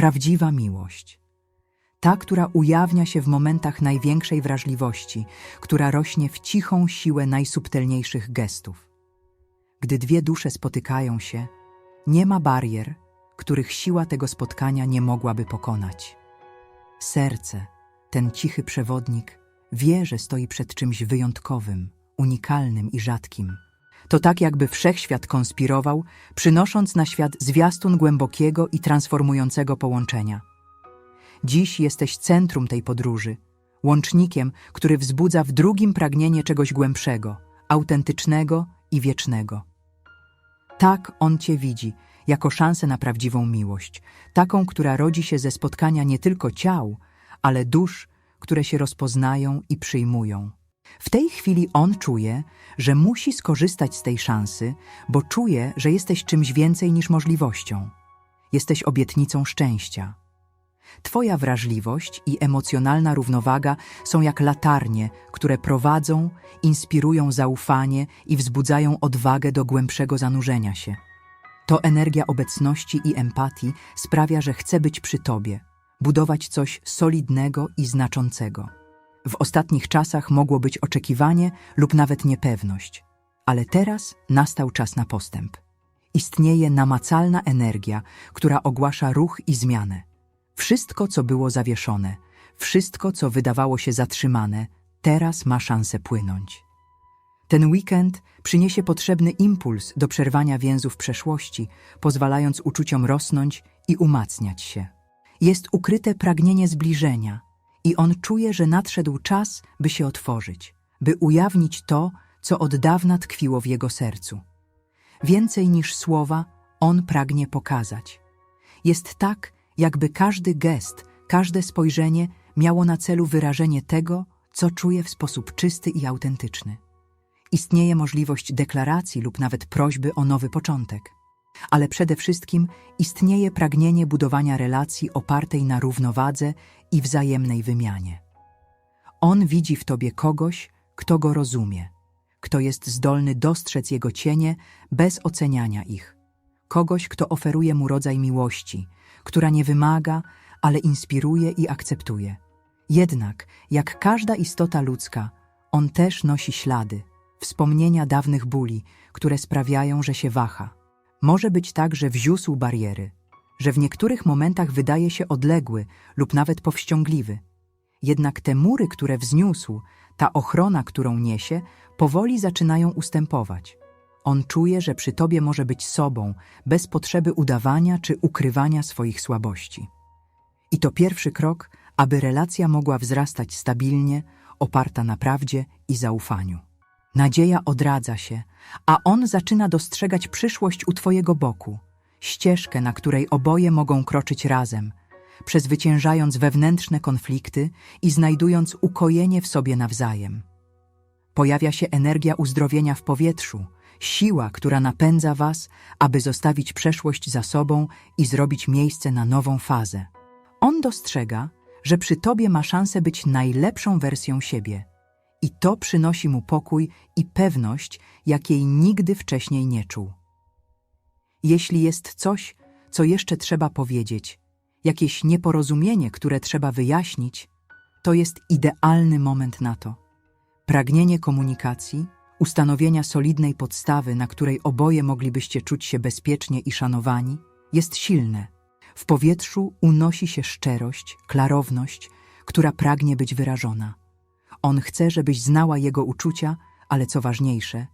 prawdziwa miłość. Ta, która ujawnia się w momentach największej wrażliwości, która rośnie w cichą siłę najsubtelniejszych gestów. Gdy dwie dusze spotykają się, nie ma barier, których siła tego spotkania nie mogłaby pokonać. Serce, ten cichy przewodnik, wie, że stoi przed czymś wyjątkowym, unikalnym i rzadkim. To tak, jakby wszechświat konspirował, przynosząc na świat zwiastun głębokiego i transformującego połączenia. Dziś jesteś centrum tej podróży, łącznikiem, który wzbudza w drugim pragnienie czegoś głębszego, autentycznego i wiecznego. Tak on cię widzi, jako szansę na prawdziwą miłość, taką, która rodzi się ze spotkania nie tylko ciał, ale dusz, które się rozpoznają i przyjmują. W tej chwili on czuje, że musi skorzystać z tej szansy, bo czuje, że jesteś czymś więcej niż możliwością. Jesteś obietnicą szczęścia. Twoja wrażliwość i emocjonalna równowaga są jak latarnie, które prowadzą, inspirują zaufanie i wzbudzają odwagę do głębszego zanurzenia się. To energia obecności i empatii sprawia, że chce być przy tobie, budować coś solidnego i znaczącego. W ostatnich czasach mogło być oczekiwanie lub nawet niepewność, ale teraz nastał czas na postęp. Istnieje namacalna energia, która ogłasza ruch i zmianę. Wszystko, co było zawieszone, wszystko, co wydawało się zatrzymane, teraz ma szansę płynąć. Ten weekend przyniesie potrzebny impuls do przerwania więzów przeszłości, pozwalając uczuciom rosnąć i umacniać się. Jest ukryte pragnienie zbliżenia i on czuje, że nadszedł czas, by się otworzyć, by ujawnić to, co od dawna tkwiło w jego sercu. Więcej niż słowa, on pragnie pokazać. Jest tak, jakby każdy gest, każde spojrzenie miało na celu wyrażenie tego, co czuje w sposób czysty i autentyczny. Istnieje możliwość deklaracji lub nawet prośby o nowy początek. Ale przede wszystkim istnieje pragnienie budowania relacji opartej na równowadze i wzajemnej wymianie. On widzi w tobie kogoś, kto go rozumie, kto jest zdolny dostrzec jego cienie bez oceniania ich, kogoś, kto oferuje mu rodzaj miłości, która nie wymaga, ale inspiruje i akceptuje. Jednak, jak każda istota ludzka, on też nosi ślady, wspomnienia dawnych bóli, które sprawiają, że się waha. Może być tak, że wziósł bariery, że w niektórych momentach wydaje się odległy lub nawet powściągliwy. Jednak te mury, które wzniósł, ta ochrona, którą niesie, powoli zaczynają ustępować. On czuje, że przy tobie może być sobą, bez potrzeby udawania czy ukrywania swoich słabości. I to pierwszy krok, aby relacja mogła wzrastać stabilnie, oparta na prawdzie i zaufaniu. Nadzieja odradza się, a on zaczyna dostrzegać przyszłość u twojego boku, ścieżkę, na której oboje mogą kroczyć razem, przezwyciężając wewnętrzne konflikty i znajdując ukojenie w sobie nawzajem. Pojawia się energia uzdrowienia w powietrzu, siła, która napędza was, aby zostawić przeszłość za sobą i zrobić miejsce na nową fazę. On dostrzega, że przy tobie ma szansę być najlepszą wersją siebie. I to przynosi mu pokój i pewność, jakiej nigdy wcześniej nie czuł. Jeśli jest coś, co jeszcze trzeba powiedzieć, jakieś nieporozumienie, które trzeba wyjaśnić, to jest idealny moment na to. Pragnienie komunikacji, ustanowienia solidnej podstawy, na której oboje moglibyście czuć się bezpiecznie i szanowani, jest silne. W powietrzu unosi się szczerość, klarowność, która pragnie być wyrażona. On chce, żebyś znała jego uczucia, ale co ważniejsze,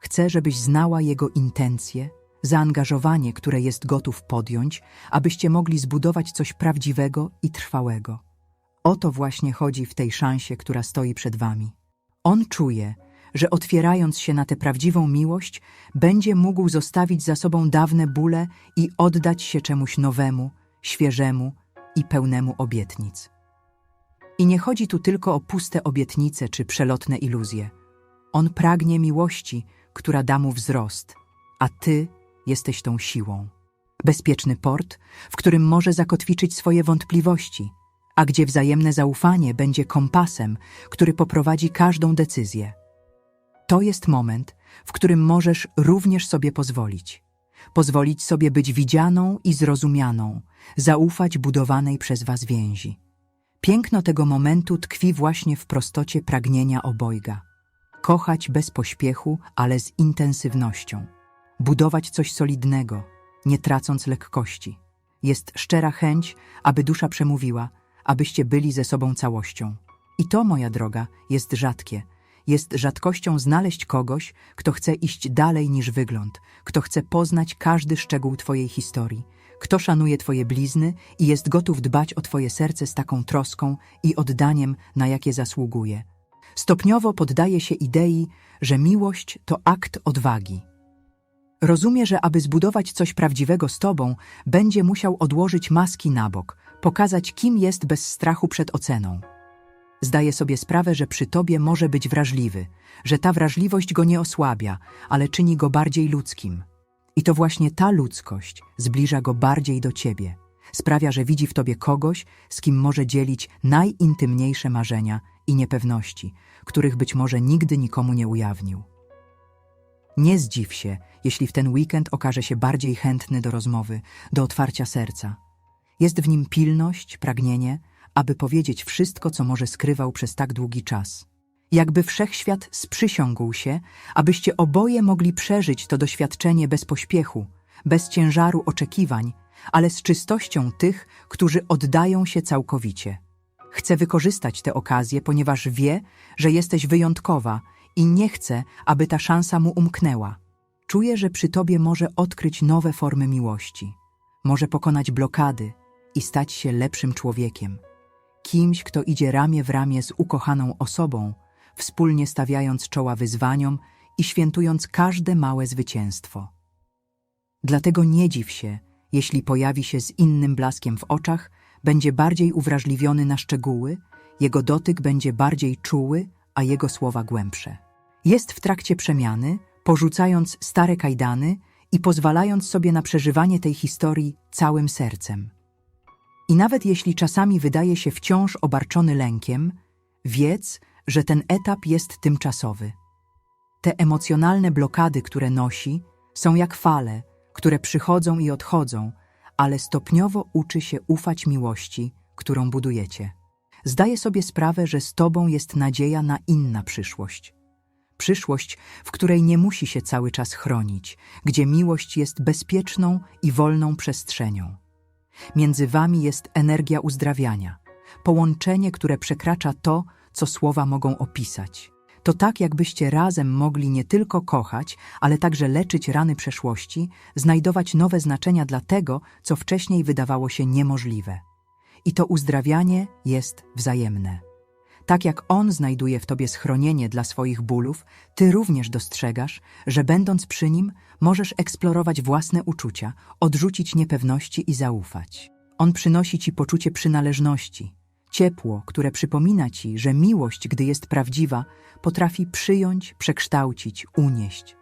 chce, żebyś znała jego intencje, zaangażowanie, które jest gotów podjąć, abyście mogli zbudować coś prawdziwego i trwałego. O to właśnie chodzi w tej szansie, która stoi przed wami. On czuje, że otwierając się na tę prawdziwą miłość, będzie mógł zostawić za sobą dawne bóle i oddać się czemuś nowemu, świeżemu i pełnemu obietnic. I nie chodzi tu tylko o puste obietnice czy przelotne iluzje. On pragnie miłości, która da mu wzrost, a ty jesteś tą siłą. Bezpieczny port, w którym może zakotwiczyć swoje wątpliwości, a gdzie wzajemne zaufanie będzie kompasem, który poprowadzi każdą decyzję. To jest moment, w którym możesz również sobie pozwolić. pozwolić sobie być widzianą i zrozumianą, zaufać budowanej przez was więzi. Piękno tego momentu tkwi właśnie w prostocie pragnienia obojga. Kochać bez pośpiechu, ale z intensywnością. Budować coś solidnego, nie tracąc lekkości. Jest szczera chęć, aby dusza przemówiła, abyście byli ze sobą całością. I to, moja droga, jest rzadkie. Jest rzadkością znaleźć kogoś, kto chce iść dalej niż wygląd, kto chce poznać każdy szczegół Twojej historii, kto szanuje Twoje blizny i jest gotów dbać o Twoje serce z taką troską i oddaniem, na jakie zasługuje. Stopniowo poddaje się idei, że miłość to akt odwagi. Rozumie, że aby zbudować coś prawdziwego z Tobą, będzie musiał odłożyć maski na bok, pokazać, kim jest bez strachu przed oceną. Zdaje sobie sprawę, że przy Tobie może być wrażliwy, że ta wrażliwość go nie osłabia, ale czyni go bardziej ludzkim. I to właśnie ta ludzkość zbliża go bardziej do Ciebie. Sprawia, że widzi w Tobie kogoś, z kim może dzielić najintymniejsze marzenia i niepewności, których być może nigdy nikomu nie ujawnił. Nie zdziw się, jeśli w ten weekend okaże się bardziej chętny do rozmowy, do otwarcia serca. Jest w nim pilność, pragnienie, aby powiedzieć wszystko, co może skrywał przez tak długi czas. Jakby wszechświat sprzysiągł się, abyście oboje mogli przeżyć to doświadczenie bez pośpiechu, bez ciężaru oczekiwań, ale z czystością tych, którzy oddają się całkowicie. Chce wykorzystać tę okazję, ponieważ wie, że jesteś wyjątkowa i nie chce, aby ta szansa mu umknęła. Czuje, że przy tobie może odkryć nowe formy miłości, może pokonać blokady i stać się lepszym człowiekiem. Kimś, kto idzie ramię w ramię z ukochaną osobą, wspólnie stawiając czoła wyzwaniom i świętując każde małe zwycięstwo. Dlatego nie dziw się, jeśli pojawi się z innym blaskiem w oczach, będzie bardziej uwrażliwiony na szczegóły, jego dotyk będzie bardziej czuły, a jego słowa głębsze. Jest w trakcie przemiany, porzucając stare kajdany i pozwalając sobie na przeżywanie tej historii całym sercem. I nawet jeśli czasami wydaje się wciąż obarczony lękiem, wiedz, że ten etap jest tymczasowy. Te emocjonalne blokady, które nosi, są jak fale, które przychodzą i odchodzą, ale stopniowo uczy się ufać miłości, którą budujecie. Zdaje sobie sprawę, że z Tobą jest nadzieja na inna przyszłość. Przyszłość, w której nie musi się cały czas chronić, gdzie miłość jest bezpieczną i wolną przestrzenią. Między Wami jest energia uzdrawiania, połączenie, które przekracza to, co słowa mogą opisać. To tak, jakbyście razem mogli nie tylko kochać, ale także leczyć rany przeszłości, znajdować nowe znaczenia dla tego, co wcześniej wydawało się niemożliwe. I to uzdrawianie jest wzajemne. Tak jak on znajduje w tobie schronienie dla swoich bólów, ty również dostrzegasz, że będąc przy nim, możesz eksplorować własne uczucia, odrzucić niepewności i zaufać. On przynosi ci poczucie przynależności, ciepło, które przypomina ci, że miłość, gdy jest prawdziwa, potrafi przyjąć, przekształcić, unieść.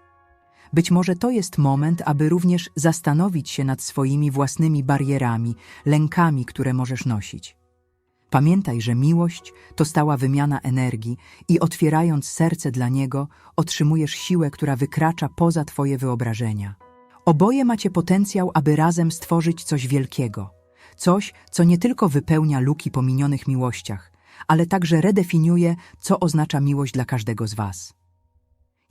Być może to jest moment, aby również zastanowić się nad swoimi własnymi barierami, lękami, które możesz nosić. Pamiętaj, że miłość to stała wymiana energii i otwierając serce dla niego, otrzymujesz siłę, która wykracza poza twoje wyobrażenia. Oboje macie potencjał, aby razem stworzyć coś wielkiego. Coś, co nie tylko wypełnia luki po minionych miłościach, ale także redefiniuje, co oznacza miłość dla każdego z was.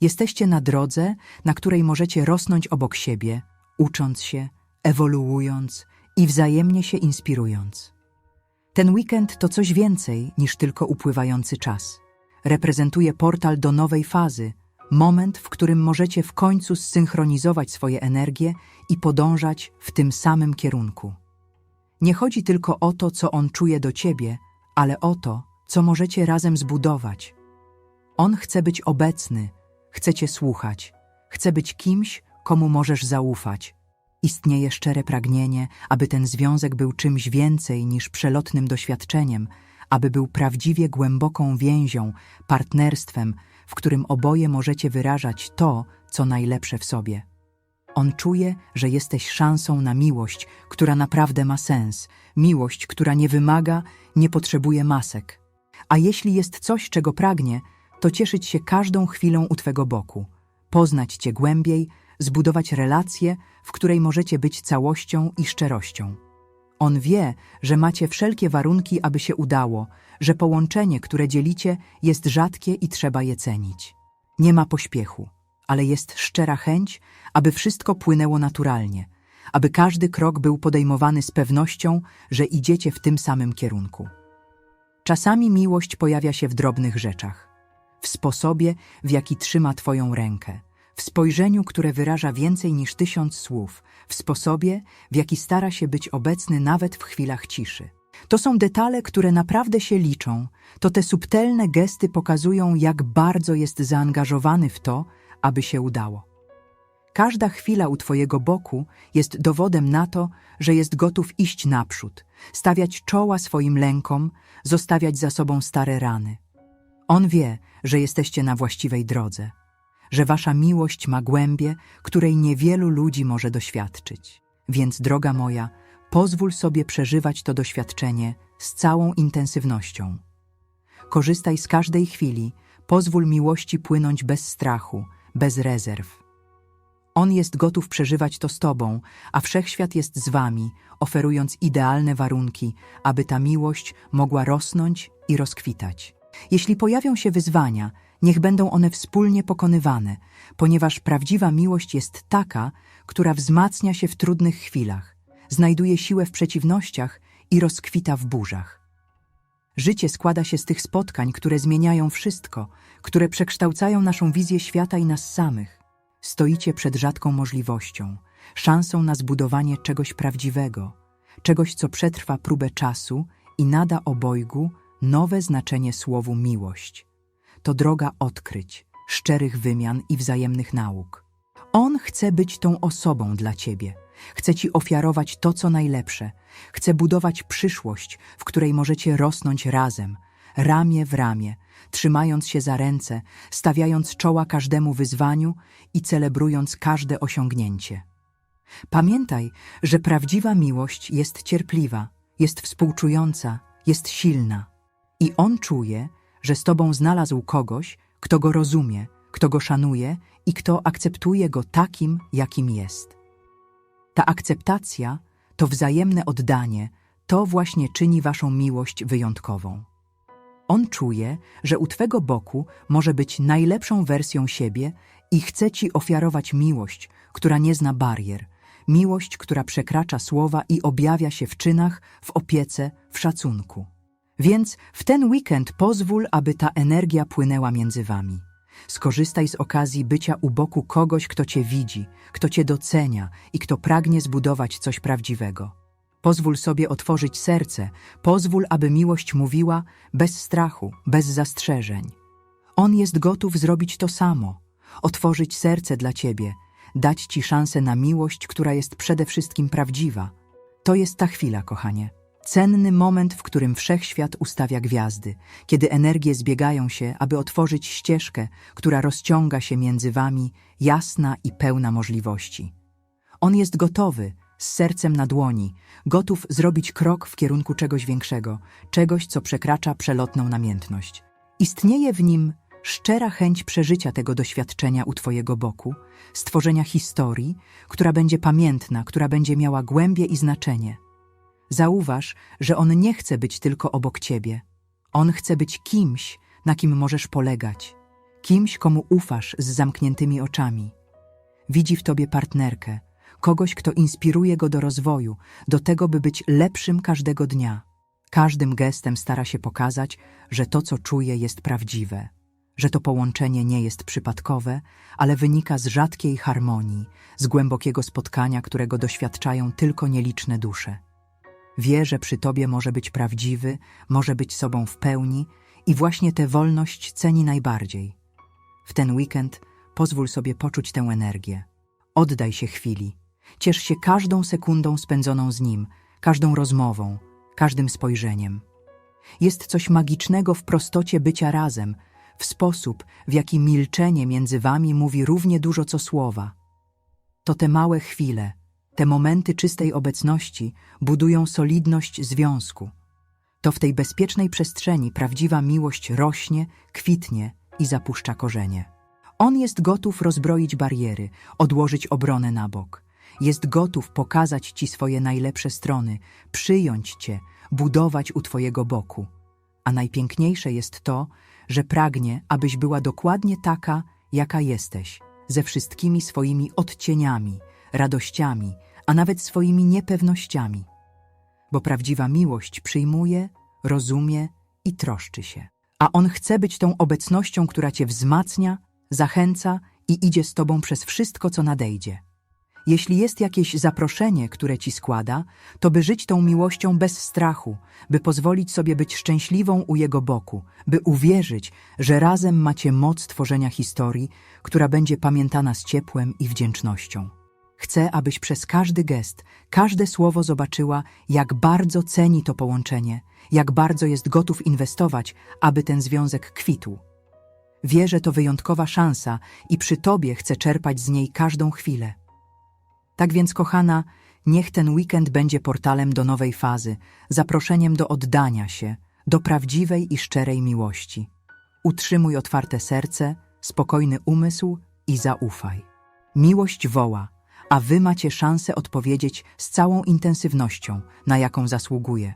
Jesteście na drodze, na której możecie rosnąć obok siebie, ucząc się, ewoluując i wzajemnie się inspirując. Ten weekend to coś więcej niż tylko upływający czas. Reprezentuje portal do nowej fazy, moment, w którym możecie w końcu zsynchronizować swoje energie i podążać w tym samym kierunku. Nie chodzi tylko o to, co on czuje do ciebie, ale o to, co możecie razem zbudować. On chce być obecny, chce cię słuchać, chce być kimś, komu możesz zaufać. Istnieje szczere pragnienie, aby ten związek był czymś więcej niż przelotnym doświadczeniem, aby był prawdziwie głęboką więzią, partnerstwem, w którym oboje możecie wyrażać to, co najlepsze w sobie. On czuje, że jesteś szansą na miłość, która naprawdę ma sens, miłość, która nie wymaga, nie potrzebuje masek. A jeśli jest coś, czego pragnie, to cieszyć się każdą chwilą u Twego boku, poznać Cię głębiej, zbudować relację, w której możecie być całością i szczerością. On wie, że macie wszelkie warunki, aby się udało, że połączenie, które dzielicie, jest rzadkie i trzeba je cenić. Nie ma pośpiechu, ale jest szczera chęć, aby wszystko płynęło naturalnie, aby każdy krok był podejmowany z pewnością, że idziecie w tym samym kierunku. Czasami miłość pojawia się w drobnych rzeczach, w sposobie, w jaki trzyma Twoją rękę, w spojrzeniu, które wyraża więcej niż tysiąc słów, w sposobie, w jaki stara się być obecny nawet w chwilach ciszy. To są detale, które naprawdę się liczą, to te subtelne gesty pokazują, jak bardzo jest zaangażowany w to, aby się udało. Każda chwila u Twojego boku jest dowodem na to, że jest gotów iść naprzód, stawiać czoła swoim lękom, zostawiać za sobą stare rany. On wie, że jesteście na właściwej drodze, że Wasza miłość ma głębię, której niewielu ludzi może doświadczyć. Więc, droga moja, pozwól sobie przeżywać to doświadczenie z całą intensywnością. Korzystaj z każdej chwili, pozwól miłości płynąć bez strachu, bez rezerw. On jest gotów przeżywać to z Tobą, a wszechświat jest z Wami, oferując idealne warunki, aby ta miłość mogła rosnąć i rozkwitać. Jeśli pojawią się wyzwania, niech będą one wspólnie pokonywane, ponieważ prawdziwa miłość jest taka, która wzmacnia się w trudnych chwilach, znajduje siłę w przeciwnościach i rozkwita w burzach. Życie składa się z tych spotkań, które zmieniają wszystko, które przekształcają naszą wizję świata i nas samych. Stoicie przed rzadką możliwością, szansą na zbudowanie czegoś prawdziwego, czegoś, co przetrwa próbę czasu i nada obojgu nowe znaczenie słowu miłość. To droga odkryć, szczerych wymian i wzajemnych nauk. On chce być tą osobą dla ciebie. Chce ci ofiarować to, co najlepsze. Chce budować przyszłość, w której możecie rosnąć razem, ramię w ramię, trzymając się za ręce, stawiając czoła każdemu wyzwaniu i celebrując każde osiągnięcie. Pamiętaj, że prawdziwa miłość jest cierpliwa, jest współczująca, jest silna. I on czuje, że z tobą znalazł kogoś, kto go rozumie, kto go szanuje i kto akceptuje go takim, jakim jest. Ta akceptacja, to wzajemne oddanie, to właśnie czyni waszą miłość wyjątkową. On czuje, że u twego boku może być najlepszą wersją siebie i chce ci ofiarować miłość, która nie zna barier, miłość, która przekracza słowa i objawia się w czynach, w opiece, w szacunku. Więc w ten weekend pozwól, aby ta energia płynęła między wami. Skorzystaj z okazji bycia u boku kogoś, kto cię widzi, kto cię docenia i kto pragnie zbudować coś prawdziwego. Pozwól sobie otworzyć serce, pozwól, aby miłość mówiła bez strachu, bez zastrzeżeń. On jest gotów zrobić to samo, otworzyć serce dla ciebie, dać ci szansę na miłość, która jest przede wszystkim prawdziwa. To jest ta chwila, kochanie. Cenny moment, w którym wszechświat ustawia gwiazdy, kiedy energie zbiegają się, aby otworzyć ścieżkę, która rozciąga się między wami, jasna i pełna możliwości. On jest gotowy, z sercem na dłoni, gotów zrobić krok w kierunku czegoś większego, czegoś, co przekracza przelotną namiętność. Istnieje w nim szczera chęć przeżycia tego doświadczenia u Twojego boku, stworzenia historii, która będzie pamiętna, która będzie miała głębię i znaczenie. Zauważ, że on nie chce być tylko obok ciebie. On chce być kimś, na kim możesz polegać, kimś, komu ufasz z zamkniętymi oczami. Widzi w tobie partnerkę, kogoś, kto inspiruje go do rozwoju, do tego, by być lepszym każdego dnia. Każdym gestem stara się pokazać, że to, co czuje, jest prawdziwe, że to połączenie nie jest przypadkowe, ale wynika z rzadkiej harmonii, z głębokiego spotkania, którego doświadczają tylko nieliczne dusze. Wie, że przy tobie może być prawdziwy, może być sobą w pełni i właśnie tę wolność ceni najbardziej. W ten weekend pozwól sobie poczuć tę energię. Oddaj się chwili. Ciesz się każdą sekundą spędzoną z nim, każdą rozmową, każdym spojrzeniem. Jest coś magicznego w prostocie bycia razem, w sposób, w jaki milczenie między wami mówi równie dużo co słowa. To te małe chwile, te momenty czystej obecności budują solidność związku. To w tej bezpiecznej przestrzeni prawdziwa miłość rośnie, kwitnie i zapuszcza korzenie. On jest gotów rozbroić bariery, odłożyć obronę na bok. Jest gotów pokazać ci swoje najlepsze strony, przyjąć cię, budować u twojego boku. A najpiękniejsze jest to, że pragnie, abyś była dokładnie taka, jaka jesteś, ze wszystkimi swoimi odcieniami, radościami, a nawet swoimi niepewnościami. Bo prawdziwa miłość przyjmuje, rozumie i troszczy się. A on chce być tą obecnością, która cię wzmacnia, zachęca i idzie z tobą przez wszystko, co nadejdzie. Jeśli jest jakieś zaproszenie, które ci składa, to by żyć tą miłością bez strachu, by pozwolić sobie być szczęśliwą u jego boku, by uwierzyć, że razem macie moc tworzenia historii, która będzie pamiętana z ciepłem i wdzięcznością. Chcę, abyś przez każdy gest, każde słowo zobaczyła, jak bardzo ceni to połączenie, jak bardzo jest gotów inwestować, aby ten związek kwitł. Wie, że to wyjątkowa szansa i przy tobie chce czerpać z niej każdą chwilę. Tak więc, kochana, niech ten weekend będzie portalem do nowej fazy, zaproszeniem do oddania się, do prawdziwej i szczerej miłości. Utrzymuj otwarte serce, spokojny umysł i zaufaj. Miłość woła, a wy macie szansę odpowiedzieć z całą intensywnością, na jaką zasługuje.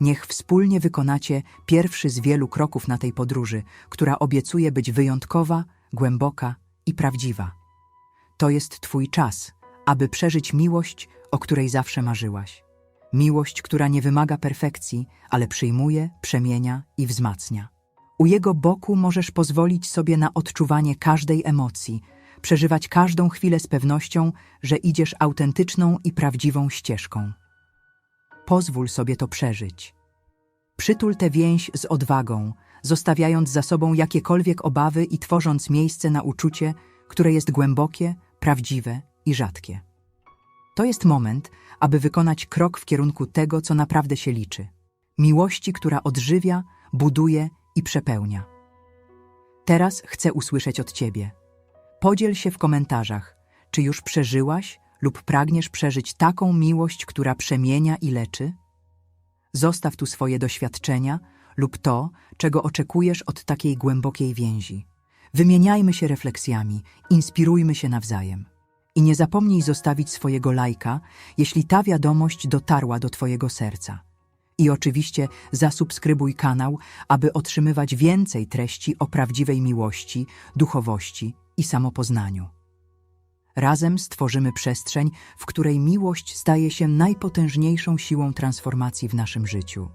Niech wspólnie wykonacie pierwszy z wielu kroków na tej podróży, która obiecuje być wyjątkowa, głęboka i prawdziwa. To jest Twój czas, aby przeżyć miłość, o której zawsze marzyłaś. Miłość, która nie wymaga perfekcji, ale przyjmuje, przemienia i wzmacnia. U jego boku możesz pozwolić sobie na odczuwanie każdej emocji, przeżywać każdą chwilę z pewnością, że idziesz autentyczną i prawdziwą ścieżką. Pozwól sobie to przeżyć. Przytul tę więź z odwagą, zostawiając za sobą jakiekolwiek obawy i tworząc miejsce na uczucie, które jest głębokie, prawdziwe i rzadkie. To jest moment, aby wykonać krok w kierunku tego, co naprawdę się liczy miłości, która odżywia, buduje i przepełnia. Teraz chcę usłyszeć od Ciebie. Podziel się w komentarzach, czy już przeżyłaś lub pragniesz przeżyć taką miłość, która przemienia i leczy? Zostaw tu swoje doświadczenia lub to, czego oczekujesz od takiej głębokiej więzi. Wymieniajmy się refleksjami, inspirujmy się nawzajem. I nie zapomnij zostawić swojego lajka, jeśli ta wiadomość dotarła do Twojego serca. I oczywiście zasubskrybuj kanał, aby otrzymywać więcej treści o prawdziwej miłości, duchowości i samopoznaniu. Razem stworzymy przestrzeń, w której miłość staje się najpotężniejszą siłą transformacji w naszym życiu.